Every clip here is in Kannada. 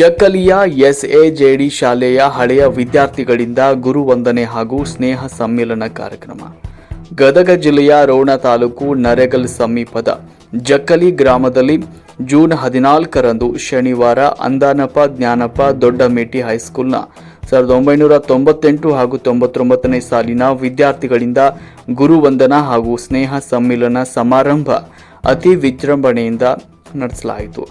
ಜಕ್ಕಲಿಯ ಎಸ್ಎಜೆಡಿ ಶಾಲೆಯ ಹಳೆಯ ವಿದ್ಯಾರ್ಥಿಗಳಿಂದ ಗುರುವಂದನೆ ಹಾಗೂ ಸ್ನೇಹ ಸಮ್ಮೇಳನ ಕಾರ್ಯಕ್ರಮ. ಗದಗ ಜಿಲ್ಲೆಯ ರೋಣ ತಾಲೂಕು ನರೆಗಲ್ ಸಮೀಪದ ಜಕ್ಕಲಿ ಗ್ರಾಮದಲ್ಲಿ ಜೂನ್ ಹದಿನಾಲ್ಕರಂದು ಶನಿವಾರ ಅಂದಾನಪ್ಪ ಜ್ಞಾನಪ್ಪ ದೊಡ್ಡಮೇಟಿ ಹೈಸ್ಕೂಲ್ನ ಸಾವಿರದ ಒಂಬೈನೂರ ತೊಂಬತ್ತೆಂಟು ಹಾಗೂ ತೊಂಬತ್ತೊಂಬತ್ತನೇ ಸಾಲಿನ ವಿದ್ಯಾರ್ಥಿಗಳಿಂದ ಗುರುವಂದನ ಹಾಗೂ ಸ್ನೇಹ ಸಮ್ಮೇಳನ ಸಮಾರಂಭ ಅತಿ ವಿಜೃಂಭಣೆಯಿಂದ ನಡೆಸಲಾಯಿತು.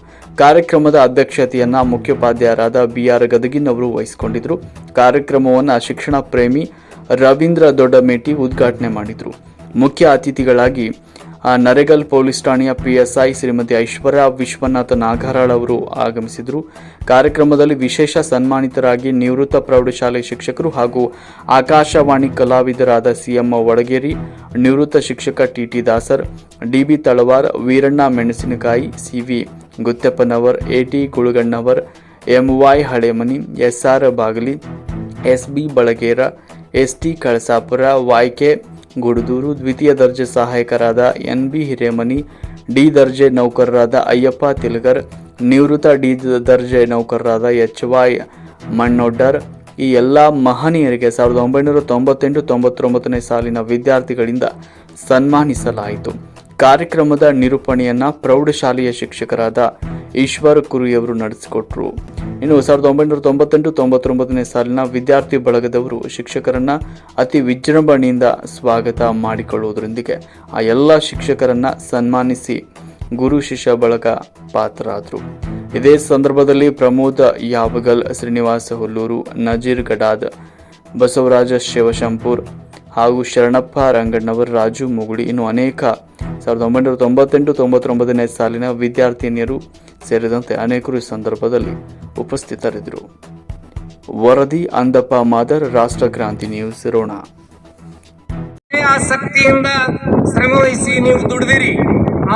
ಕಾರ್ಯಕ್ರಮದ ಅಧ್ಯಕ್ಷತೆಯನ್ನ ಮುಖ್ಯೋಪಾಧ್ಯಾಯರಾದ ಬಿಆರ್ ಗದಗಿನ್ ಅವರು ವಹಿಸಿಕೊಂಡಿದ್ರು. ಕಾರ್ಯಕ್ರಮವನ್ನು ಶಿಕ್ಷಣ ಪ್ರೇಮಿ ರವೀಂದ್ರ ದೊಡ್ಡಮೇಟಿ ಉದ್ಘಾಟನೆ ಮಾಡಿದರು. ಮುಖ್ಯ ಅತಿಥಿಗಳಾಗಿ ನರೇಗಲ್ ಪೊಲೀಸ್ ಠಾಣೆಯ ಪಿಎಸ್ಐ ಶ್ರೀಮತಿ ಐಶ್ವರ್ಯ ವಿಶ್ವನಾಥ ನಾಗರಾಳ್ ಅವರು ಆಗಮಿಸಿದರು. ಕಾರ್ಯಕ್ರಮದಲ್ಲಿ ವಿಶೇಷ ಸನ್ಮಾನಿತರಾಗಿ ನಿವೃತ್ತ ಪ್ರೌಢಶಾಲೆ ಶಿಕ್ಷಕರು ಹಾಗೂ ಆಕಾಶವಾಣಿ ಕಲಾವಿದರಾದ ಸಿಎಂ ವಡಗೇರಿ ನಿವೃತ್ತ ಶಿಕ್ಷಕ T T Dasar D B Talawar, Veeranna Menasinakayi C V Guttappanavar Kulugannavar, M. Y. Halemani, S. R. Bagali S B Balagera, S. T. Kalasapura Y K Gudaduru, ದ್ವಿತೀಯ ದರ್ಜೆ ಸಹಾಯಕರಾದ ಎನ್. ಬಿ. ಹಿರೇಮನಿ, ಡಿ. ದರ್ಜೆ ನೌಕರರಾದ ಅಯ್ಯಪ್ಪ ತಿಲ್ಗರ್ ನಿವೃತ್ತ ಡಿ. ದರ್ಜೆ ನೌಕರರಾದ ಎಚ್. ವೈ. ಮಣ್ಣೊಡ್ಡರ್. ಈ ಎಲ್ಲ ಮಹನೀಯರಿಗೆ ಸಾವಿರದ ಒಂಬೈನೂರ ತೊಂಬತ್ತೆಂಟು ತೊಂಬತ್ತೊಂಬತ್ತನೇ ಸಾಲಿನ ವಿದ್ಯಾರ್ಥಿಗಳಿಂದ ಸನ್ಮಾನಿಸಲಾಯಿತು. ಕಾರ್ಯಕ್ರಮದ ನಿರೂಪಣೆಯನ್ನ ಪ್ರೌಢಶಾಲೆಯ ಶಿಕ್ಷಕರಾದ ಈಶ್ವರ ಕುರಿಯವರು ನಡೆಸಿಕೊಟ್ರು. ಇನ್ನು ಸಾವಿರದ ಒಂಬೈನೂರ ತೊಂಬತ್ತೆಂಟು ತೊಂಬತ್ತೊಂಬತ್ತನೇ ಸಾಲಿನ ವಿದ್ಯಾರ್ಥಿ ಬಳಗದವರು ಶಿಕ್ಷಕರನ್ನ ಅತಿ ವಿಜೃಂಭಣೆಯಿಂದ ಸ್ವಾಗತ ಮಾಡಿಕೊಳ್ಳುವುದರೊಂದಿಗೆ ಆ ಎಲ್ಲ ಶಿಕ್ಷಕರನ್ನ ಸನ್ಮಾನಿಸಿ ಗುರು ಶಿಷ್ಯ ಬಳಗ ಪಾತ್ರರಾದರು. ಇದೇ ಸಂದರ್ಭದಲ್ಲಿ ಪ್ರಮೋದ ಯಾವಗಲ್, ಶ್ರೀನಿವಾಸ ಹುಲ್ಲೂರು, ನಜೀರ್ ಗಡಾದ್, ಬಸವರಾಜ ಶಿವಶಂಪೂರ್ ಹಾಗೂ ಶರಣಪ್ಪ ರಂಗಣ್ಣವರ್, ರಾಜು ಮುಗುಡಿ ಇನ್ನು ಅನೇಕ ಸಾವಿರದ ಒಂಬೈನೂರ ತೊಂಬತ್ತೆಂಟು ತೊಂಬತ್ತೊಂಬತ್ತನೇ ಸಾಲಿನ ವಿದ್ಯಾರ್ಥಿನಿಯರು ಸೇರಿದಂತೆ ಅನೇಕರು ಈ ಸಂದರ್ಭದಲ್ಲಿ ಉಪಸ್ಥಿತರಿದ್ದರು. ವರದಿ, ಅಂದಪ್ಪ ಮಾದರ್, ರಾಷ್ಟ್ರ ಕ್ರಾಂತಿ ನ್ಯೂಸ್, ರೋಣ. ಆಸಕ್ತಿಯಿಂದ ಶ್ರಮವಹಿಸಿ ನೀವು ದುಡಿದಿರಿ.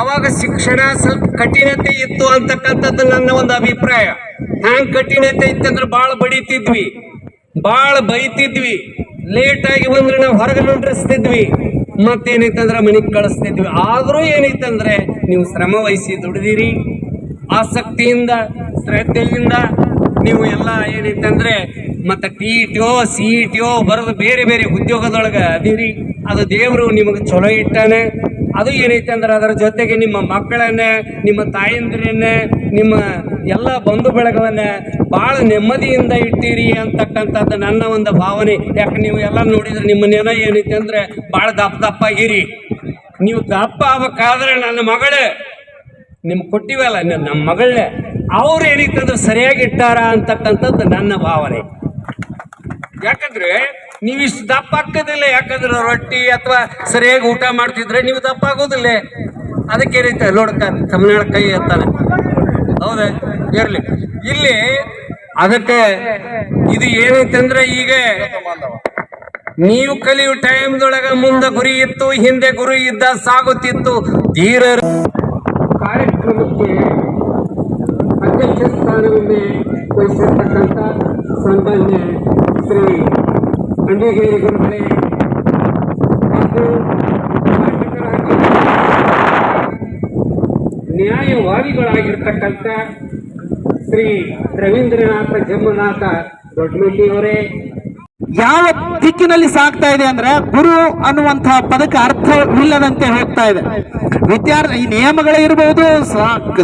ಆವಾಗ ಶಿಕ್ಷಣ ಸ್ವಲ್ಪ ಕಠಿಣತೆ ಇತ್ತು ಅಂತಕ್ಕಂಥದ್ದು ನನ್ನ ಒಂದು ಅಭಿಪ್ರಾಯ. ಹ್ಯಾಂಗ್ ಕಠಿಣತೆ ಇತ್ತಂದ್ರೆ ಭಾಳ ಬಡಿತಿದ್ವಿ. ಭಾಳ ಬೈತಿದ್ವಿ. ಲೇಟ್ ಆಗಿ ಬಂದ್ರೆ ನಾವು ಹೊರಗೆ ನಿಂದ್ರಿಸ್ತಿದ್ವಿ. ಮತ್ತೇನೈತಂದ್ರೆ ಮನೆಗೆ ಕಳಿಸ್ತಿದ್ವಿ. ಆದರೂ ಏನೈತಂದ್ರೆ ನೀವು ಶ್ರಮ ವಹಿಸಿ ದುಡಿದಿರಿ. ಆಸಕ್ತಿಯಿಂದ, ಶ್ರದ್ಧೆಯಿಂದ ನೀವು ಎಲ್ಲ ಏನಿತ್ತಂದ್ರೆ ಮತ್ತೆ ಟಿ ಟಿಯೋ ಸಿ ಟಿಯೋ ಬರೆದು ಬೇರೆ ಬೇರೆ ಉದ್ಯೋಗದೊಳಗೆ ಅದೀರಿ. ಅದು ದೇವರು ನಿಮಗೆ ಚಲೋ ಇಟ್ಟಾನೆ. ಅದು ಏನೈತೆ ಅಂದ್ರೆ ಅದರ ಜೊತೆಗೆ ನಿಮ್ಮ ಮಕ್ಕಳನ್ನೇ, ನಿಮ್ಮ ತಾಯಂದಿರನ್ನ ನಿಮ್ಮ ಎಲ್ಲ ಬಂಧು ಬಳಗವನ್ನ ಭಾಳ ನೆಮ್ಮದಿಯಿಂದ ಇಟ್ಟಿರಿ ಅಂತಕ್ಕಂಥದ್ದು ನನ್ನ ಒಂದು ಭಾವನೆ. ಯಾಕೆ ನೀವು ಎಲ್ಲ ನೋಡಿದ್ರೆ ನೆನ ಏನೈತೆ ಅಂದ್ರೆ ಭಾಳ ದಪ್ಪ ದಪ್ಪ ಆಗಿರಿ. ನೀವು ದಪ್ಪ ಆಗ್ಬೇಕಾದ್ರೆ ನನ್ನ ಮಗಳೇ ನಿಮ್ಗೆ ಕೊಟ್ಟಿವಲ್ಲ ನಮ್ಮ ಮಗಳನ್ನೇ ಅವ್ರು ಏನೈತಂದ್ರೆ ಸರಿಯಾಗಿ ಇಟ್ಟಾರ ಅಂತಕ್ಕಂಥದ್ದು ನನ್ನ ಭಾವನೆ. ಯಾಕಂದ್ರೆ ನೀವು ಇಷ್ಟು ದಪ್ಪ ಆಗ್ತದಿಲ್ಲ ಯಾಕಂದ್ರೆ ರೊಟ್ಟಿ ಅಥವಾ ಸರಿಯಾಗಿ ಊಟ ಮಾಡ್ತಿದ್ರೆ ನೀವು ದಪ್ಪ ಆಗೋದಿಲ್ಲ. ಅದಕ್ಕೆ ಏನೈತೆ ನೋಡ್ಕ ತಮಿಳ್ನಾಡು ಕೈ ಎತ್ತಾನೆ ಹೌದಾ? ಇರಲಿ. ಇಲ್ಲಿ ಅದಕ್ಕೆ ಇದು ಏನೈತೆ ಅಂದ್ರೆ ಈಗ ನೀವು ಕಲಿಯೋ ಟೈಮ್ದೊಳಗ ಮುಂದೆ ಗುರಿ ಇತ್ತು, ಹಿಂದೆ ಗುರಿ ಇದ್ದ ಸಾಗುತ್ತಿತ್ತು. ಧೀರ ಕಾರ್ಯಕ್ರಮಕ್ಕೆ ಅಧ್ಯಕ್ಷ ಸ್ಥಾನವನ್ನೇ ವಹಿಸಿರ್ತಕ್ಕಂಥ ಸನ್ಮಾನ್ಯ ಶ್ರೀ ಗುರುಗಳೇ ಹಾಗೂ ನ್ಯಾಯವಾದಿಗಳಾಗಿರ್ತಕ್ಕಂಥ ಶ್ರೀ ರವೀಂದ್ರನಾಥ ಜಮ್ಮನಾಥ ದೊಡ್ಡಮೆಟ್ಟಿಯವರೇ ಯಾವ ದಿಕ್ಕಿನಲ್ಲಿ ಸಾಗ್ತಾ ಇದೆ ಅಂದ್ರೆ ಗುರು ಅನ್ನುವಂತಹ ಪದಕ್ಕೆ ಅರ್ಥವಿಲ್ಲದಂತೆ ಹೋಗ್ತಾ ಇದೆ. ವಿದ್ಯಾರ್ಥಿ ಈ ನಿಯಮಗಳೇ ಇರಬಹುದು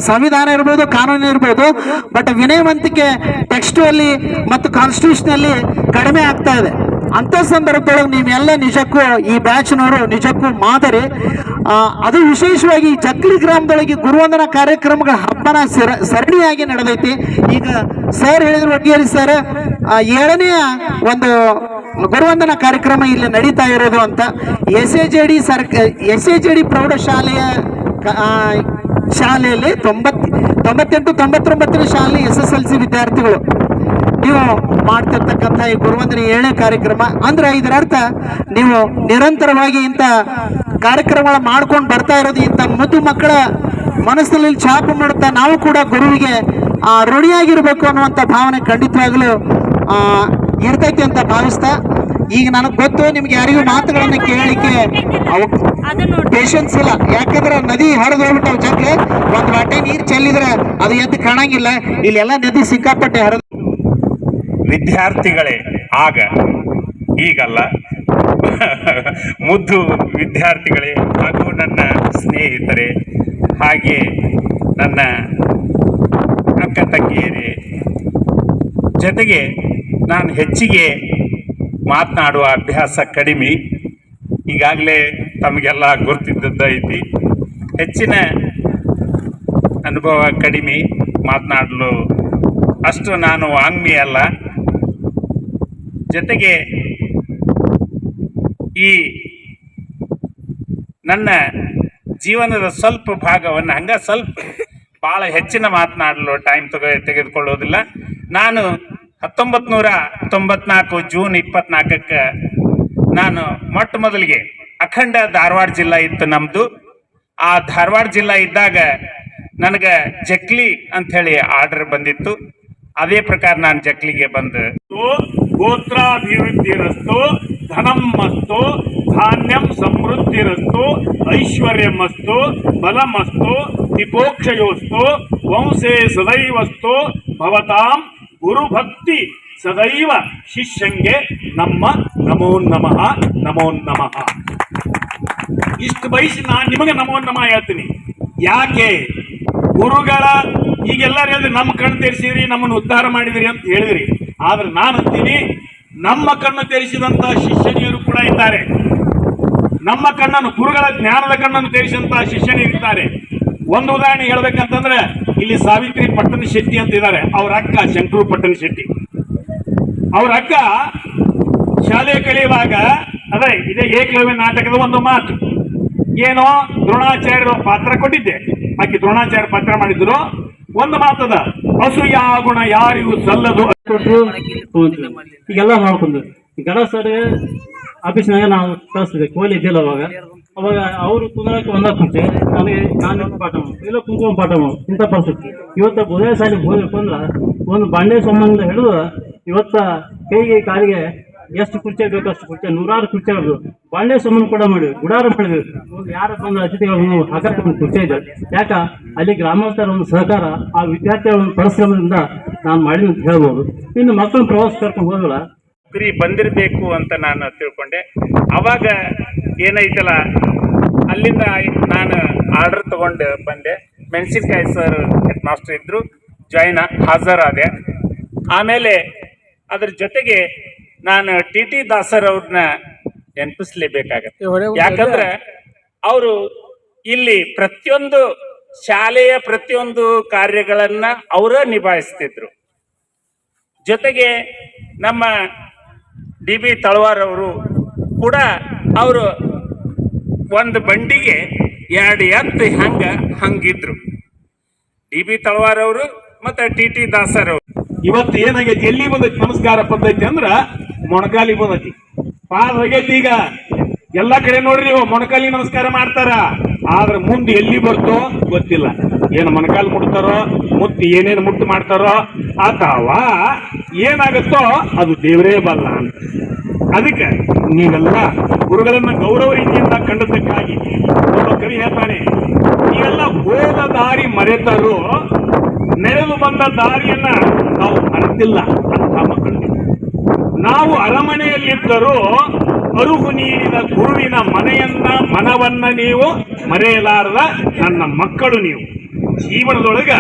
ಸಂವಿಧಾನ ಇರಬಹುದು ಕಾನೂನು ಇರಬಹುದು ಬಟ್ ವಿನಯವಂತಿಕೆ ಟೆಕ್ಸ್ಟ್ ಅಲ್ಲಿ ಮತ್ತು ಕಾನ್ಸ್ಟಿಟ್ಯೂಷನ್ ಅಲ್ಲಿ ಕಡಿಮೆ ಆಗ್ತಾ ಇದೆ. ಅಂತ ಸಂದರ್ಭದೊಳಗೆ ನೀವೆಲ್ಲ ನಿಜಕ್ಕೂ ಈ ಬ್ಯಾಚ್ನವರು ನಿಜಕ್ಕೂ ಮಾದರಿ. ಅದು ವಿಶೇಷವಾಗಿ ಈ ಜಕ್ಕಲಿ ಗ್ರಾಮದೊಳಗೆ ಗುರುವಂದನ ಕಾರ್ಯಕ್ರಮಗಳ ಹಬ್ಬನ ಸರ, ಸರಣಿಯಾಗಿ ನಡೆದೈತಿ. ಈಗ ಸರ್ ಹೇಳಿದ್ರು ಒಟ್ಟಿಗೆ ಸರ್ ಏಳನೆಯ ಒಂದು ಗುರುವಂದನ ಕಾರ್ಯಕ್ರಮ ಇಲ್ಲಿ ನಡೀತಾ ಇರೋದು ಅಂತ. ಎಸ್ ಎ ಜೆ ಡಿ ಸರ್ಕ ಎಸ್ ಎ ಜೆ ಡಿ ಪ್ರೌಢಶಾಲೆಯ ಶಾಲೆಯಲ್ಲಿ ತೊಂಬತ್ತು, ತೊಂಬತ್ತೆಂಟು ತೊಂಬತ್ತೊಂಬತ್ತನೇ ಶಾಲೆ ಎಸ್ ಎಸ್ ಎಲ್ ಸಿ ವಿದ್ಯಾರ್ಥಿಗಳು ನೀವು ಮಾಡ್ತಿರ್ತಕ್ಕಂಥ ಈ ಗುರುವಂದನ ಏಳನೇ ಕಾರ್ಯಕ್ರಮ ಅಂದ್ರೆ ಇದರ ಅರ್ಥ ನೀವು ನಿರಂತರವಾಗಿ ಇಂಥ ಕಾರ್ಯಕ್ರಮಗಳ ಮಾಡ್ಕೊಂಡು ಬರ್ತಾ ಇರೋದು ಇಂಥ ಮುದ್ದು ಮಕ್ಕಳ ಮನಸ್ಸಿನಲ್ಲಿ ಛಾಪು ಮಾಡುತ್ತಾ ನಾವು ಕೂಡ ಗುರುವಿಗೆ ಆ, ಋಣಿಯಾಗಿರ್ಬೇಕು ಅನ್ನುವಂಥ ಭಾವನೆ ಖಂಡಿತವಾಗಲೂ ಇರ್ತೈತಿ ಅಂತ ಭಾವಿಸ್ತಾ ಈಗ ನನಗೆ ಗೊತ್ತು ನಿಮ್ಗೆ ಯಾರಿಗೂ ಮಾತುಗಳನ್ನು ಕೇಳಲಿಕ್ಕೆ ಪೇಷನ್ಸ್ ಇಲ್ಲ. ಯಾಕಂದ್ರೆ ನದಿ ಹರಿದು ಹೋಗ್ಬಿಟ್ಟು ಜಗ್ಲೆ ಒಂದು ವಾಟೆ ನೀರು ಚೆಲ್ಲಿದ್ರೆ ಅದು ಎದ್ದು ಕಾಣಂಗಿಲ್ಲ. ಇಲ್ಲೆಲ್ಲ ನದಿ ಸಿಕ್ಕಾಪಟ್ಟೆ ಹರಿದು ವಿದ್ಯಾರ್ಥಿಗಳೇ. ಆಗ ಈಗಲ್ಲ. ಮುದ್ದು ವಿದ್ಯಾರ್ಥಿಗಳೇ ಹಾಗೂ ನನ್ನ ಸ್ನೇಹಿತರೆ, ಹಾಗೆ ನನ್ನ ಅಕ್ಕ ತಂಗಿಯರೇ. ಜೊತೆಗೆ ನಾನು ಹೆಚ್ಚಿಗೆ ಮಾತನಾಡುವ ಅಭ್ಯಾಸ ಕಡಿಮೆ. ಈಗಾಗಲೇ ತಮಗೆಲ್ಲ ಗೊತ್ತಿದ್ದದ್ದೈತಿ ಹೆಚ್ಚಿನ ಅನುಭವ ಕಡಿಮೆ ಮಾತನಾಡಲು ಅಷ್ಟು ನಾನು ವಾಂಗ್ಮಿ ಅಲ್ಲ. ಜೊತೆಗೆ ಈ ನನ್ನ ಜೀವನದ ಸ್ವಲ್ಪ ಭಾಗವನ್ನು, ಹಂಗ ಸ್ವಲ್ಪ ಭಾಳ ಹೆಚ್ಚಿನ ಮಾತನಾಡಲು ಟೈಮ್ ತಗೋ ತೆಗೆದುಕೊಳ್ಳೋದಿಲ್ಲ. ನಾನು ಹತ್ತೊಂಬತ್ತು ನೂರ ತೊಂಬತ್ನಾಲ್ಕು ಜೂನ್ ಇಪ್ಪತ್ನಾಲ್ಕಕ್ಕೆ ನಾನು ಮೊಟ್ಟ ಮೊದಲಿಗೆ ಅಖಂಡ ಧಾರವಾಡ ಜಿಲ್ಲಾ ಇತ್ತು ನಮ್ಮದು ಆ ಧಾರವಾಡ ಜಿಲ್ಲಾ ಇದ್ದಾಗ ನನಗೆ ಜಕ್ಲಿ ಅಂಥೇಳಿ ಆರ್ಡರ್ ಬಂದಿತ್ತು. ಅದೇ ಪ್ರಕಾರ ನಾನು ಜಕ್ಲಿಗೆ ಬಂದು ಗೋತ್ರಾಭಿವೃದ್ಧಿರಸ್ತು, ಧನಂ ಮಸ್ತು, ಧಾನ್ಯಂ ಸಮೃದ್ಧಿರಸ್ತು, ಐಶ್ವರ್ಯಮಸ್ತು, ಬಲಮಸ್ತು ದಿಪೋಕ್ಷಯೋಸ್ತು ವಂಶೇ ಸದೈವಸ್ತು, ಭವತಾಂ ಗುರುಭಕ್ತಿ ಸದೈವ ಶಿಷ್ಯಂಗೆ ನಮ್ಮ ನಮೋ ನಮಃ ನಮೋ ನಮಃ. ಇಷ್ಟು ಬಯಸಿ ನಾನು ನಿಮಗೆ ನಮೋ ನಮಃ ಹೇಳ್ತೀನಿ. ಯಾಕೆ? ಗುರುಗಳ, ಈಗೆಲ್ಲರೂ ಹೇಳಿದ್ರಿ ನಮ್ಮ ಕಣ್ ತೆರೆಸಿದ್ರಿ, ನಮ್ಮನ್ನು ಉದ್ಧಾರ ಮಾಡಿದ್ರಿ ಅಂತ ಹೇಳಿದ್ರಿ. ಆದ್ರೆ ನಾನು ಅಂತೀನಿ, ನಮ್ಮ ಕಣ್ಣು ತೆರೆಸಿದಂತಹ ಶಿಷ್ಯನಿಯರು ಕೂಡ ಇದ್ದಾರೆ. ನಮ್ಮ ಕಣ್ಣನ್ನು, ಗುರುಗಳ ಜ್ಞಾನದ ಕಣ್ಣನ್ನು ತೆರೆಸಿದಂತಹ ಶಿಷ್ಯನಿಯರು ಇದ್ದಾರೆ. ಒಂದು ಉದಾಹರಣೆ ಹೇಳ್ಬೇಕಂತಂದ್ರೆ, ಇಲ್ಲಿ ಸಾವಿತ್ರಿ ಪಟ್ಟಣ ಶೆಟ್ಟಿ ಅಂತ ಇದ್ದಾರೆ. ಅವ್ರ ಅಕ್ಕ ಶಂಕರು ಪಟ್ಟಣ ಶೆಟ್ಟಿ. ಅವ್ರ ಅಕ್ಕ ಶಾಲೆ ಕಲಿಯುವಾಗ, ಅದೇ, ಇದೇ ಏಕಲವ್ಯ ನಾಟಕದ ಒಂದು ಮಾತು. ಏನೋ ದ್ರೋಣಾಚಾರ್ಯರು ಪಾತ್ರ ಕೊಟ್ಟಿದ್ದೆ. ಆಕೆ ದ್ರೋಣಾಚಾರ್ಯ ಪಾತ್ರ ಮಾಡಿದ್ರು ಒಂದು ಮಾತದ, ಅಸೂಯ ಗುಣ ಯಾರಿಗೂ ಸಲ್ಲದು ತಗೊಂತೀವಿ ಈಗೆಲ್ಲ ಮಾಡ್ಕೊಂಡು. ಗಡ ಸರ್ ಆಫೀಸ್ನಾಗ ನಾವು ಕಳಿಸ್ತಿದ್ದೆ ಕೋಲಿ ಇದ್ದಿಲ್ಲ ಅವಾಗ. ಅವಾಗ ಅವರು ಕುಂದ್ರಕ್ಕೆ ಒಂದ ಕುಂತೆ ನನಗೆ ನಾನು ಪಾಠ ಮಾಡ್ತೀನಿ ಇಲ್ಲ ಕುಂಕುಮ ಪಾಠ ಮಾಡು ಇಂಥ ಪರಿಸ್ಥಿತಿ. ಇವತ್ತು ಉದಯ ಶಾಲೆಗೆ ಹೋಗ್ಬೇಕು ಅಂದ್ರೆ ಒಂದು ಬಂಡೆ ಸಂಬಂಧ ಹಿಡಿದು ಇವತ್ತ ಕೈಗೆ ಕಾಲಿಗೆ ಎಷ್ಟು ಕುರ್ಚಿ ಬೇಕು ಅಷ್ಟು ಕುರ್ಚಿ, ನೂರಾರು ಕುರ್ಚಿ ಅದು ಬಾಳೆ ಸಮನ್ ಕೂಡ ಮಾಡಿವಿ ಗುಡಾರ ಮಾಡಿದ್ರು ಯಾರ ಬಂದ ಅತಿಥಿಗಳನ್ನು ಹಾಕಕ್ಕೆ ಕುರ್ಚಿ ಇದೆ. ಯಾಕ? ಅಲ್ಲಿ ಗ್ರಾಮಾಂತರ ಒಂದು ಸಹಕಾರ, ಆ ವಿದ್ಯಾರ್ಥಿಗಳ ಒಂದು ಪರಿಶ್ರಮದಿಂದ ನಾನು ಮಾಡಿದ ಅಂತ ಹೇಳ್ಬೋದು. ಇನ್ನು ಮಕ್ಕಳನ್ನ ಪ್ರವಾಸ ಕರ್ಕೊಂಡು ಹೋದಲ್ಲ ಗುರಿ ಬಂದಿರಬೇಕು ಅಂತ ನಾನು ತಿಳ್ಕೊಂಡೆ. ಅವಾಗ ಏನೈತಲ್ಲ ಅಲ್ಲಿಂದ ನಾನು ಆರ್ಡರ್ ತಗೊಂಡು ಬಂದೆ. ಮೆಣಸಿನ್ಕಾಯಿ ಸರ್ ಹೆಡ್ ಮಾಸ್ಟರ್ ಇದ್ರು ಜಾಯ್ನ್ ಹಾಜರಾದೆ. ಆಮೇಲೆ ಅದ್ರ ಜೊತೆಗೆ ನಾನು ಟಿ ಟಿ ದಾಸರ್ ಅವ್ರನ್ನ ನೆನಪಿಸ್ಲೇಬೇಕಾಗತ್ತೆ. ಯಾಕಂದ್ರೆ ಅವರು ಇಲ್ಲಿ ಪ್ರತಿಯೊಂದು ಶಾಲೆಯ ಪ್ರತಿಯೊಂದು ಕಾರ್ಯಗಳನ್ನ ಅವರ ನಿಭಾಯಿಸ್ತಿದ್ರು. ಜೊತೆಗೆ ನಮ್ಮ ಡಿ ಬಿ ತಳವಾರ್ ಅವರು ಕೂಡ ಅವರು ಒಂದು ಬಂಡಿಗೆ ಎರಡು ಎತ್ತು ಹಂಗ ಹಂಗಿದ್ರು. ಡಿ ಬಿ ತಳವಾರ್ ಅವರು ಮತ್ತೆ ಟಿ ಟಿ ದಾಸರ್ ಅವರು. ಇವತ್ತು ಏನಾಗೈತಿ? ಎಲ್ಲಿ ಒಂದು ನಮಸ್ಕಾರ ಪದ್ಧತಿ ಅಂದ್ರ ಮೊಣಕಾಲಿ ಬಂದೈತಿ ಪಾದ ಹೋಗೈತಿ ಈಗ ಎಲ್ಲಾ ಕಡೆ ನೋಡ್ರಿ ಮೊಣಕಾಲಿ ನಮಸ್ಕಾರ ಮಾಡ್ತಾರ. ಆದ್ರೆ ಮುಂದೆ ಎಲ್ಲಿ ಬರ್ತೋ ಗೊತ್ತಿಲ್ಲ. ಏನು ಮೊಣಕಾಲು ಮುಟ್ತಾರೋ, ಮುತ್ತಿ ಏನೇನು ಮುಟ್ಟು ಮಾಡ್ತಾರೋ, ಅಥವಾ ಏನಾಗುತ್ತೋ ಅದು ದೇವರೇ ಬಲ್ಲ ಅಂತ. ಅದಕ್ಕೆ ನೀವೆಲ್ಲ ಗುರುಗಳನ್ನ ಗೌರವ ರೀತಿಯಿಂದ ಕಂಡದಕ್ಕಾಗಿ ಒಬ್ಬ ಕವಿ ಹೇಳ್ತಾನೆ, ನೀವೆಲ್ಲ ಹೋದ ದಾರಿ ಮರೆತರು ನೆರೆದು ಬಂದ ದಾರಿಯನ್ನ ನಾವು ಮರೆತಿಲ್ಲ ಅಂತ ಮಕ್ಕಳು. ನಾವು ಅರಮನೆಯಲ್ಲಿದ್ದರೂ ಅರುಹು ನೀಡಿದ ಗುರುವಿನ ಮನೆಯನ್ನ, ಮನವನ್ನ ನೀವು ಮರೆಯಲಾರದ ನನ್ನ ಮಕ್ಕಳು ನೀವು. ಜೀವನದೊಳಗ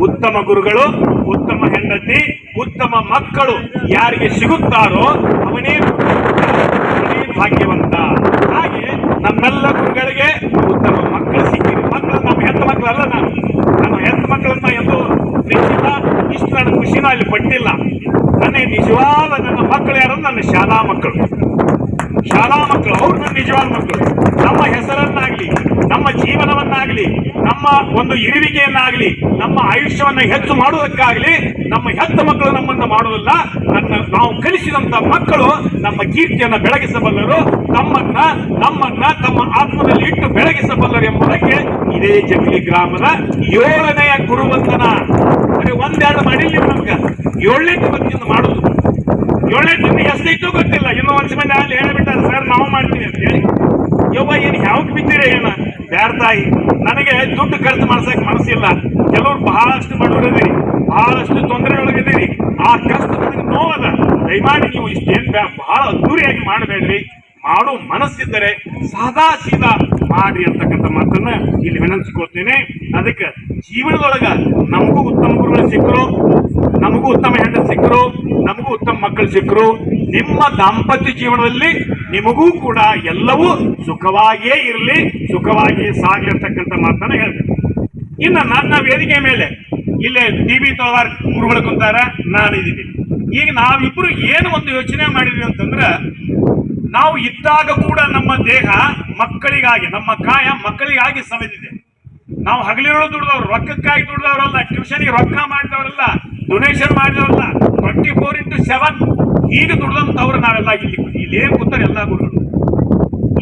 ಉತ್ತಮ ಗುರುಗಳು, ಉತ್ತಮ ಹೆಂಡತಿ, ಉತ್ತಮ ಮಕ್ಕಳು ಯಾರಿಗೆ ಸಿಗುತ್ತಾರೋ ಅವನೇ ಭಾಗ್ಯವಂತ. ಹಾಗೆ ನಮ್ಮೆಲ್ಲ ಗುರುಗಳಿಗೆ ಉತ್ತಮ ಮಕ್ಕಳು ಸಿಕ್ಕಿದೆ ಮಕ್ಕಳು ನಮ್ಮ ಹೆತ್ತ ಮಕ್ಕಳಲ್ಲ ನಾನು. ನಮ್ಮ ಹೆತ್ತ ಮಕ್ಕಳನ್ನ ಎಂದು ಇಷ್ಟು ನನ್ನ ಖುಷಿನ ಅಲ್ಲಿ ಪಟ್ಟಿಲ್ಲ. ನನ್ನ ನಿಜವಾದ ನನ್ನ ಮಕ್ಕಳು ಯಾರು? ನನ್ನ ಶಾಲಾ ಮಕ್ಕಳು. ಶಾಲಾ ಮಕ್ಕಳು, ಅವ್ರು ನನ್ನ ನಿಜವಾದ ಮಕ್ಕಳು. ನಮ್ಮ ಹೆಸರನ್ನಾಗಲಿ, ನಮ್ಮ ಜೀವನವನ್ನಾಗಲಿ, ನಮ್ಮ ಒಂದು ಇರುವಿಕೆಯನ್ನಾಗ್ಲಿ, ನಮ್ಮ ಆಯುಷ್ಯವನ್ನು ಹೆಚ್ಚು ಮಾಡುವುದಕ್ಕಾಗಲಿ, ನಮ್ಮ ಹೆತ್ತ ಮಕ್ಕಳು ನಮ್ಮನ್ನು ಮಾಡುವುದಿಲ್ಲ. ನನ್ನ ನಾವು ಕಲಿಸಿದಂತ ಮಕ್ಕಳು ನಮ್ಮ ಕೀರ್ತಿಯನ್ನು ಬೆಳಗಿಸಬಲ್ಲರು, ತಮ್ಮನ್ನ, ನಮ್ಮನ್ನ ತಮ್ಮ ಆತ್ಮದಲ್ಲಿ ಇಟ್ಟು ಬೆಳಗಿಸಬಲ್ಲರು ಎಂಬುದಕ್ಕೆ ಇದೇ ಜಗಲಿ ಗ್ರಾಮದ ಏಳನೆಯ ಗುರುವಂದನ ಬರೀ ಒಂದೆರಡು ಮಾಡಿಲ್ಲ ನಮ್ಗೆ. ಏಳನೇ ಬತ್ತಿಂದ ಮಾಡೋದು. ಏಳನೇ ತಿಂಗಳು ಎಷ್ಟೈತೋ ಗೊತ್ತಿಲ್ಲ. ಇನ್ನು ಒಂದ್ ಮಂದಿ ಅಲ್ಲಿ ಹೇಳಿಬಿಟ್ಟಾರೆ ಸರ್, ನಾವು ಮಾಡ್ತೀವಿ ಅಂತ ಹೇಳಿ. ಯವ್ವ, ಏನು ಯಾವಾಗ ಬಿದ್ದೀರ ಏನ? ಬ್ಯಾರ ತಾಯಿ. ನನಗೆ ದುಡ್ಡು ಖರ್ಚು ಮಾಡ್ಸಕ್ ಮನಸ್ಸಿಲ್ಲ. ಕೆಲವ್ರು ಬಹಳಷ್ಟು ಬಡವರಿದ್ದೀರಿ. ಬಹಳಷ್ಟು ತೊಂದರೆ ಒಳಗಿದ್ದೀರಿ ಆ ಕಷ್ಟ ನನಗೆ ನೋವದ. ದಯಮಾಡಿ ನೀವು ಇಷ್ಟೇನ್ ಬಹಳ ಅದ್ದೂರಿಯಾಗಿ ಮಾಡಬೇಡ್ರಿ. ಮಾಡೋ ಮನಸ್ಸಿದ್ದರೆ ಸಾದಾ ಸೀದಾ ಮಾಡ್ರಿ ಅಂತಕ್ಕಂಥ ಮಾತನ್ನ ಇಲ್ಲಿ ವಿನಂತಿಸ್ಕೊಳ್ತೇನೆ. ಅದಕ್ಕೆ ಜೀವನದೊಳಗ ನಮಗೂ ಉತ್ತಮ ಗುರುಗಳು ಸಿಕ್ಕರು, ನಮಗೂ ಉತ್ತಮ ಹೆಂಡತಿ ಸಿಕ್ಕರು, ನಮಗೂ ಉತ್ತಮ ಮಕ್ಕಳು ಸಿಕ್ಕರು. ನಿಮ್ಮ ದಾಂಪತ್ಯ ಜೀವನದಲ್ಲಿ ನಿಮಗೂ ಕೂಡ ಎಲ್ಲವೂ ಸುಖವಾಗಿಯೇ ಇರಲಿ, ಸುಖವಾಗಿಯೇ ಸಾಗಲಿ ಅಂತಕ್ಕಂಥ ಮಾತನ್ನ ಹೇಳ್ತೇನೆ. ಇನ್ನು ನನ್ನ ವೇದಿಕೆ ಮೇಲೆ ಇಲ್ಲೇ ಡಿ ಬಿ ತೋವಾರ್ ಗುರುಗಳು ಕುಂತಾರ ನಾನಿದ್ದೀನಿ ಈಗ ನಾವಿಬ್ರು ಏನು ಒಂದು ಯೋಚನೆ ಮಾಡಿದ್ವಿ ಅಂತಂದ್ರ ನಾವು ಇದ್ದಾಗ ಕೂಡ ನಮ್ಮ ದೇಹ ಮಕ್ಕಳಿಗಾಗಿ, ನಮ್ಮ ಕಾಯ ಮಕ್ಕಳಿಗಾಗಿ ಸವೆದಿದೆ. ನಾವು ಹಗಲಿರೋ ದುಡ್ದವ್ರು, ರೊಕ್ಕಕ್ಕಾಗಿ ದುಡ್ದವ್ರಲ್ಲ ಟ್ಯೂಷನ್ಗೆ ರೊಕ್ಕ ಮಾಡಿದವರಲ್ಲ ಡೊನೇಷನ್ ಮಾಡಿದವರಲ್ಲ ಟ್ವೆಂಟಿ ಫೋರ್ ಇಂಟು ಸೆವೆನ್ ಈಗ ದುಡ್ದಂತವ್ರು ನಾವೆಲ್ಲ ಇಲ್ಲಿ ಇಲ್ಲೇನು ಏನ್ ಕೂತಾರೆ ಎಲ್ಲ ಗುರುಗಳು?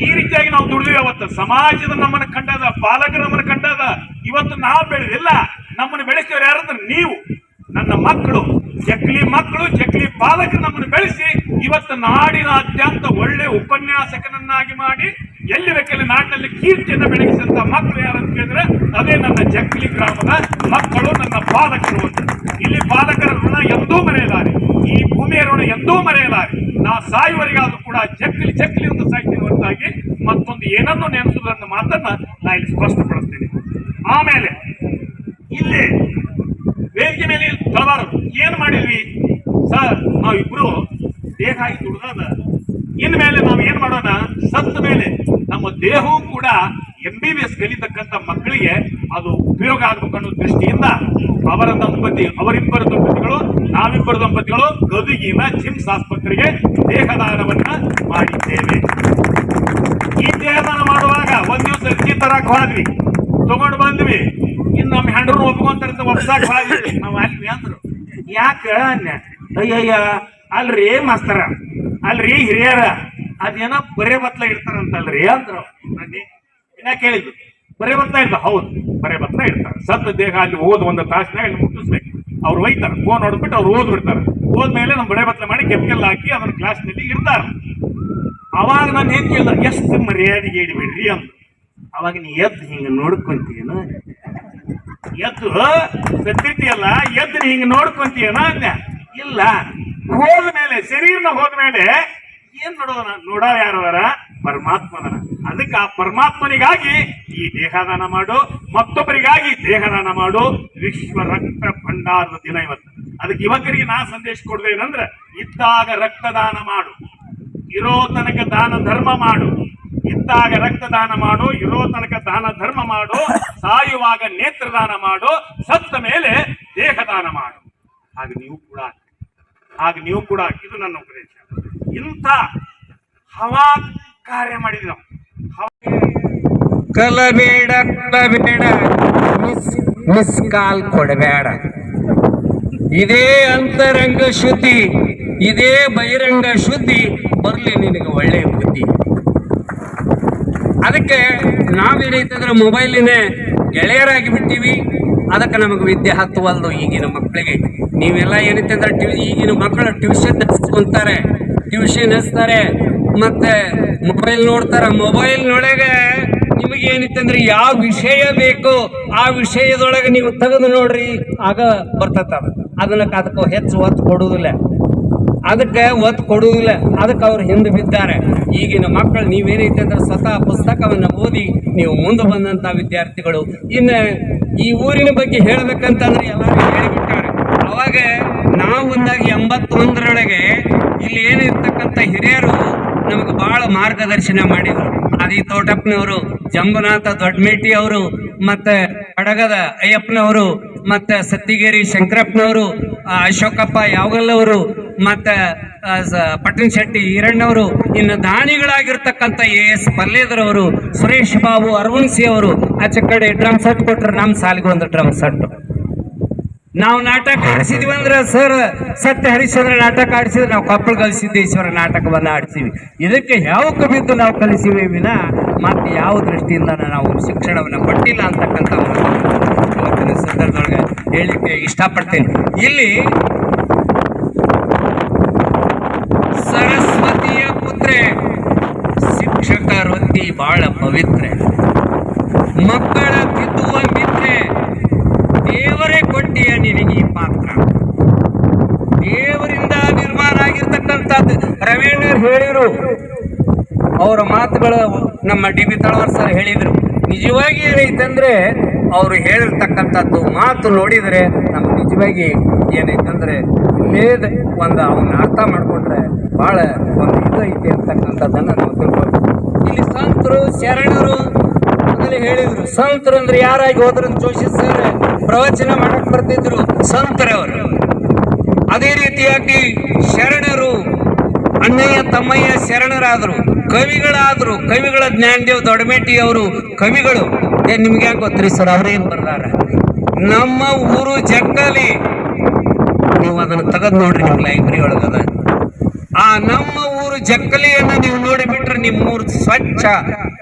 ಈ ರೀತಿಯಾಗಿ ನಾವು ದುಡಿದಿವಿ ಅವತ್ತು. ಸಮಾಜದ ನಮ್ಮನ್ನ ಕಂಡದ, ಪಾಲಕರು ನಮ್ಮನ್ನ ಕಂಡದ, ಇವತ್ತು ನಾವು ಬೆಳೆದಿಲ್ಲ ನಮ್ಮನ್ನು ಬೆಳೆಸಿದವ್ರು ಯಾರಂದ್ರೆ ನೀವು. ನನ್ನ ಮಕ್ಕಳು ಚಕ್ಲಿ ಮಕ್ಕಳು ಚಕ್ಲಿ ಪಾಲಕರು ನಮ್ಮನ್ನು ಬೆಳೆಸಿ ಇವತ್ತು ನಾಡಿನಾದ್ಯಂತ ಒಳ್ಳೆ ಉಪನ್ಯಾಸಕನನ್ನಾಗಿ ಮಾಡಿ ಎಲ್ಲಿ ಬೇಕಲ್ಲಿ ನಾಡಿನಲ್ಲಿ ಕೀರ್ತಿಯನ್ನು ಬೆಳಗಿಸಿದಂತ ಮಕ್ಕಳು ಯಾರಂತ ಕೇಳಿದ್ರೆ, ಅದೇ ನನ್ನ ಜಕ್ಲಿ ಗ್ರಾಮದ ಮಕ್ಕಳು, ನನ್ನ ಪಾಲಕರು ಅಂತ. ಇಲ್ಲಿ ಪಾಲಕರ ಋಣ ಎಂದೂ ಮರೆಯಲಾರೆ. ಈ ಭೂಮಿಯ ಋಣ ಎಂದೂ ಮರೆಯಲಾರೆ. ನಾ ಸಾಯುವರಿಗಾದ್ರೂ ಕೂಡ ಜಕ್ಲಿ ಜಕ್ಲಿ ಒಂದು ಸಾಹಿತ್ಯ ಹೊರತಾಗಿ ಮತ್ತೊಂದು ಏನನ್ನು ನೆನೆಸುವುದನ್ನು ಮಾತ್ರ ನಾ ಇಲ್ಲಿ ಸ್ಪಷ್ಟಪಡಿಸ್ತೇನೆ. ಆಮೇಲೆ, ಇಲ್ಲಿ ವೇದಿಕೆ ಮೇಲೆ ತಳವಾರು ಏನು ಮಾಡಿದ್ವಿ? ದೇಹ ಆಗಿ ದುಡ್ದದ ಇನ್ಮೇಲೆ ನಾವು ಏನ್ ಮಾಡೋಣ ಸತ್ತ ಮೇಲೆ. ನಮ್ಮ ದೇಹವೂ ಕೂಡ ಎಂ ಬಿ ಬಿ ಎಸ್ ಕಲಿತಕ್ಕಂಥ ಮಕ್ಕಳಿಗೆ ಅದು ಉಪಯೋಗ ಆಗ್ಬೇಕು ಅನ್ನೋ ದೃಷ್ಟಿಯಿಂದ ಅವರ ದಂಪತಿ, ಅವರಿಬ್ಬರ ದಂಪತಿಗಳು, ನಾವಿಬ್ಬರ ದಂಪತಿಗಳು ಗದುಗಿನ ಜಿಮ್ಸ್ ಆಸ್ಪತ್ರೆಗೆ ದೇಹದಾನವನ್ನ ಮಾಡಿದ್ದೇವೆ. ಈ ದೇಹದಾನ ಮಾಡುವಾಗ ಒಂದ್ ದಿವಸ ಅರ್ಜಿ ತರಕ್ ಹೋದ್ವಿ. ತಗೊಂಡು ಬಂದ್ವಿ. ಇನ್ನು ನಮ್ಮ ಹೆಂಡರು ಒಪ್ಕೊಂತಾರ ಅಂತ ಒಪ್ಸಾಕ್ ಹೋದ್ವಿ. ನಾವು ಅಲ್ಲಿ ಅಂದ್ರು. ಯಾಕೆ? ಅಯ್ಯಯ್ಯ ಅಲ್ರಿ ಮಾಸ್ತರ? ಅಲ್ರಿ ಹಿರಿಯರ? ಅದೇನ ಬರೇ ಬತ್ಲ ಇಡ್ತಾರಂತಲ್ರಿ ಅಂದ್ರು. ಬನ್ನಿ, ಇನ್ನ ಕೇಳಿದ್ರು ಬರೇ ಬತ್ಲ ಇಡ್ತಾರೆ ಹೌದು, ಬರೇ ಬತ್ಲ ಇಡ್ತಾರೆ. ಸತ್ತ ದೇಹ ಅಲ್ಲಿ ಓದ್ ಒಂದು ತಾಸಿನಾಗ ಅಲ್ಲಿ ಮುಟ್ಟಿಸ್ಬೇಕು. ಅವ್ರು ಒಯ್ತಾರೆ ಫೋನ್ ಹೊಡೆದ್ಬಿಟ್ಟು ಅವ್ರು ಓದ್ ಬಿಡ್ತಾರೆ ಹೋದ್ಮೇಲೆ ನಮ್ಮ ಬರೇ ಬತ್ಲ ಮಾಡಿ ಕೆಮಿಕಲ್ ಹಾಕಿ ಅದನ್ನ ಕ್ಲಾಸ್ನಲ್ಲಿ ಇರ್ತಾರೆ ಅವಾಗ ನಾನು ಏನ್ ಕೇಳ್ದ, ಎಷ್ಟು ಮರ್ಯಾದೆಗೆ ಇಡಬೇಡ್ರಿ ಅಂತ ಅವಾಗ ನೀ ಎದ್ದು ಹಿಂಗೆ ನೋಡ್ಕೊಂತೀಯನ? ಎದ್ದು ಸತ್ತಿರ್ತೀಯಲ್ಲ, ಎದ್ದು ಹಿಂಗ ನೋಡ್ಕೊಂತೀಯನ ಅಂದೆ. ಇಲ್ಲ ಹೋದ್ಮೇಲೆ ಶರೀರನ ಹೋದ್ಮೇಲೆ ಏನ್ ನೋಡೋದನ ನೋಡ ಯಾರವರ ಪರಮಾತ್ಮನ ಅದಕ್ಕೆ ಆ ಪರಮಾತ್ಮನಿಗಾಗಿ ಈ ದೇಹದಾನ ಮಾಡು, ಮತ್ತೊಬ್ಬರಿಗಾಗಿ ದೇಹದಾನ ಮಾಡು. ವಿಶ್ವ ರಕ್ತ ಭಂಡಾರದ ದಿನ ಇವತ್ತು. ಅದಕ್ಕೆ ಯುವಕರಿಗೆ ನಾ ಸಂದೇಶ ಕೊಡ್ದೇನಂದ್ರೆ ಇದ್ದಾಗ ರಕ್ತದಾನ ಮಾಡು. ಇರೋ ತನಕ ದಾನ ಧರ್ಮ ಮಾಡು. ಇದ್ದಾಗ ರಕ್ತದಾನ ಮಾಡು, ಇರೋ ತನಕ ದಾನ ಧರ್ಮ ಮಾಡು. ಸಾಯುವಾಗ ನೇತ್ರದಾನ ಮಾಡು. ಸತ್ತ ಮೇಲೆ ದೇಹದಾನ ಮಾಡು. ಹಾಗೆ ನೀವು ಕೂಡ ಹಾಗೆ ನೀವು ಕೂಡ ಇದು ನನ್ನ ಉಪದೇಶ. ಇಂಥ ಹವಾ ಕಾರ್ಯ ಮಾಡಿದ್ವಿ ನಾವು. ಕಲಬೇಡ ಕಲಬೇಡ ಮಿಸ್ ಮಿಸ್ ಕಾಲ್ ಕೊಡಬೇಡ. ಇದೇ ಅಂತರಂಗ ಶುದ್ಧಿ, ಇದೇ ಬಹಿರಂಗ ಶುದ್ಧಿ, ಬರಲಿ ನಿನಗೆ ಒಳ್ಳೆಯ ಬುದ್ಧಿ. ಅದಕ್ಕೆ ನಾವೇನೈತಂದ್ರೆ ಮೊಬೈಲಿನೇ ಗೆಳೆಯರಾಗಿ ಬಿಟ್ಟಿವಿ ಅದಕ್ಕೆ ನಮಗೆ ವಿದ್ಯೆ ಹತ್ತುವಲ್ದು ಈಗಿನ ಮಕ್ಕಳಿಗೆ. ನೀವೆಲ್ಲ ಏನೈತಂದ್ರೆ ಟ್ಯೂ ಈಗಿನ ಮಕ್ಕಳು ಟ್ಯೂಷನ್ ಹಚ್ಕೊಂತಾರೆ ಟ್ಯೂಷನ್ ಹಚ್ತಾರೆ ಮತ್ತೆ ಮೊಬೈಲ್ ನೋಡ್ತಾರ. ಮೊಬೈಲ್ನೊಳಗೆ ನಿಮಗೆ ಏನಿತ್ತಂದ್ರೆ ಯಾವ ವಿಷಯ ಬೇಕು, ಆ ವಿಷಯದೊಳಗೆ ನೀವು ತೆಗೆದು ನೋಡ್ರಿ, ಆಗ ಬರ್ತದ ಅದನ್ನ ಅದಕ್ಕೆ ಹೆಚ್ಚು ಒತ್ತು ಕೊಡುವುದಿಲ್ಲ. ಅದಕ್ಕೆ ಒತ್ತು ಕೊಡುವುದಿಲ್ಲ. ಅದಕ್ಕೆ ಅವ್ರು ಹಿಂದೆ ಬಿದ್ದಾರೆ. ಈಗಿನ ಮಕ್ಕಳು ನೀವೇನೈತೆ ಅಂದ್ರೆ ಸ್ವತಃ ಪುಸ್ತಕವನ್ನು ಓದಿ ನೀವು ಮುಂದೆ ಬಂದಂತ ವಿದ್ಯಾರ್ಥಿಗಳು. ಇನ್ನು ಈ ಊರಿನ ಬಗ್ಗೆ ಹೇಳ್ಬೇಕಂತಂದ್ರೆ ಎಲ್ಲರಿಗೂ ಅವಾಗ ನಾವು ಬಂದಾಗ ಎಂಬತ್ತೊಂದರೊಳಗೆ ಇಲ್ಲಿ ಏನಿರ್ತಕ್ಕಂಥ ಹಿರಿಯರು ನಮಗೆ ಬಹಳ ಮಾರ್ಗದರ್ಶನ ಮಾಡಿದರು. ಆದಿ ತೋಟಪ್ಪನವರು, ಜಂಬುನಾಥ ದೊಡ್ಡಮೇಟಿ ಅವರು, ಮತ್ತೆ ಕಡಗದ ಅಯ್ಯಪ್ಪನವರು, ಮತ್ತೆ ಸತ್ತಿಗೇರಿ ಶಂಕರಪ್ಪನವರು ಅಶೋಕಪ್ಪ ಯಾವಗಲ್ಲವರು, ಮತ್ತೆ ಪಟ್ಟಣ ಶೆಟ್ಟಿ ಈರಣ್ಣವರು, ಇನ್ನು ದಾನಿಗಳಾಗಿರ್ತಕ್ಕಂಥ ಎ ಎಸ್ ಪಲ್ಲೇದರವರು, ಸುರೇಶ್ ಬಾಬು ಅರವಿಂದ್ ಸಿ ಅವರು ಆಚೆ ಕಡೆ ಡ್ರಮ್ ಸೆಟ್ ಕೊಟ್ಟರು ನಮ್ಮ ಸಾಲಿಗೆ ಒಂದು ಡ್ರಮ್ ಸೆಟ್ ನಾವು ನಾಟಕ ಆಡಿಸಿದ್ವಿ ಅಂದ್ರೆ ಸರ್, ಸತ್ಯ ಹರಿಶ್ಚಂದ್ರ ನಾಟಕ ಆಡಿಸಿದ್ರೆ ನಾವು ಕಪ್ಪಳ ಕಲಿಸಿದ್ದೇಶ್ವರ ನಾಟಕವನ್ನು ಆಡಿಸಿವಿ. ಇದಕ್ಕೆ ಯಾವ ಕವಿತು ನಾವು ಕಲಿಸಿವೆ ವಿನ, ಮತ್ತು ಯಾವ ದೃಷ್ಟಿಯಿಂದ ನಾವು ಶಿಕ್ಷಣವನ್ನು ಪಟ್ಟಿಲ್ಲ ಅಂತಕ್ಕಂಥ ಇವತ್ತಿನ ಸಂದರ್ಭದೊಳಗೆ ಹೇಳಲಿಕ್ಕೆ ಇಷ್ಟಪಡ್ತೇನೆ. ಇಲ್ಲಿ ಸರಸ್ವತಿಯ ಪುತ್ರೆ, ಶಿಕ್ಷಕ ವೃತ್ತಿ ಬಹಳ ಪವಿತ್ರ. ಮಕ್ಕಳ ತಿದ್ದು ಅಂತಕ್ಕಂಥದ್ದು ಹೇಳಿದ್ರು. ಹೇಳಿರು ಅವರ ಮಾತುಗಳು ನಮ್ಮ ಡಿ ಬಿ ತಳವಾರ್ ಸರ್ ಹೇಳಿದ್ರು. ನಿಜವಾಗಿ ಏನೈತಂದ್ರೆ ಅವರು ಹೇಳಿರ್ತಕ್ಕಂಥದ್ದು ಮಾತು ನೋಡಿದರೆ ನಮ್ಗೆ ನಿಜವಾಗಿ ಏನೈತಂದ್ರೆ ಭೇದ ಒಂದು ಅವನ್ನ ಅರ್ಥ ಮಾಡ್ಕೊಂಡ್ರೆ ಭಾಳ ಒಂದು ಇದು ಐತೆ ಅಂತಕ್ಕಂಥದ್ದನ್ನ ನಾವು ತಿಳ್ಕೊಳ್ತೀವಿ. ಇಲ್ಲಿ ಸಂತರು, ಶರಣರು ಮೊದಲೇ ಹೇಳಿದರು. ಸಂತರು ಅಂದ್ರೆ ಯಾರಾಗಿ ಹೋದ್ರು ಜೋಶಿ ಸರ್ ಪ್ರವಚನ ಮಾಡಕ್ ಬರ್ತಿದ್ರು. ಸಂತರವರು. ಅದೇ ರೀತಿಯಾಗಿ ಶರಣರು ತಮ್ಮಯ್ಯ ಶರಣರಾದರು, ಕವಿಗಳಾದರು, ಕವಿಗಳ ಜ್ಞಾನದೇವ್ ದೊಡಮೇಟಿ ಅವರು ಕವಿಗಳು. ಏ ನಿಮ್ಗೆ ಯಾಕೆ ಗೊತ್ತ್ರಿ ಸರ್? ಅವ್ರೇನು ಬರ್ದಾರ? ನಮ್ಮ ಊರು ಜಕ್ಕಲಿ ನೀವು ಅದನ್ನು ತೆಗೆದು ನೋಡ್ರಿ ನಿಮ್ಮ ಲೈಬ್ರರಿ ಒಳಗದ. ಆ ನಮ್ಮ ಊರು ಜಕ್ಕಲಿಯನ್ನು ನೀವು ನೋಡಿಬಿಟ್ರೆ ನಿಮ್ಮ ಊರು ಸ್ವಚ್ಛ.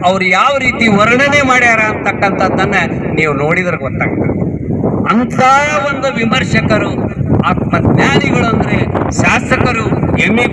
ಅವ್ರು ಯಾವ ರೀತಿ ವರ್ಣನೆ ಮಾಡ್ಯಾರ ಅಂತಕ್ಕಂಥದ್ದನ್ನ ನೀವು ನೋಡಿದ್ರೆ ಗೊತ್ತಾಗ್ತದೆ. ಅಂತ ಒಂದು ವಿಮರ್ಶಕರು ಆತ್ಮಜ್ಞಾನಿಗಳು ಅಂದ್ರೆ ಶಾಸಕರು, ಎಂ. ಎ.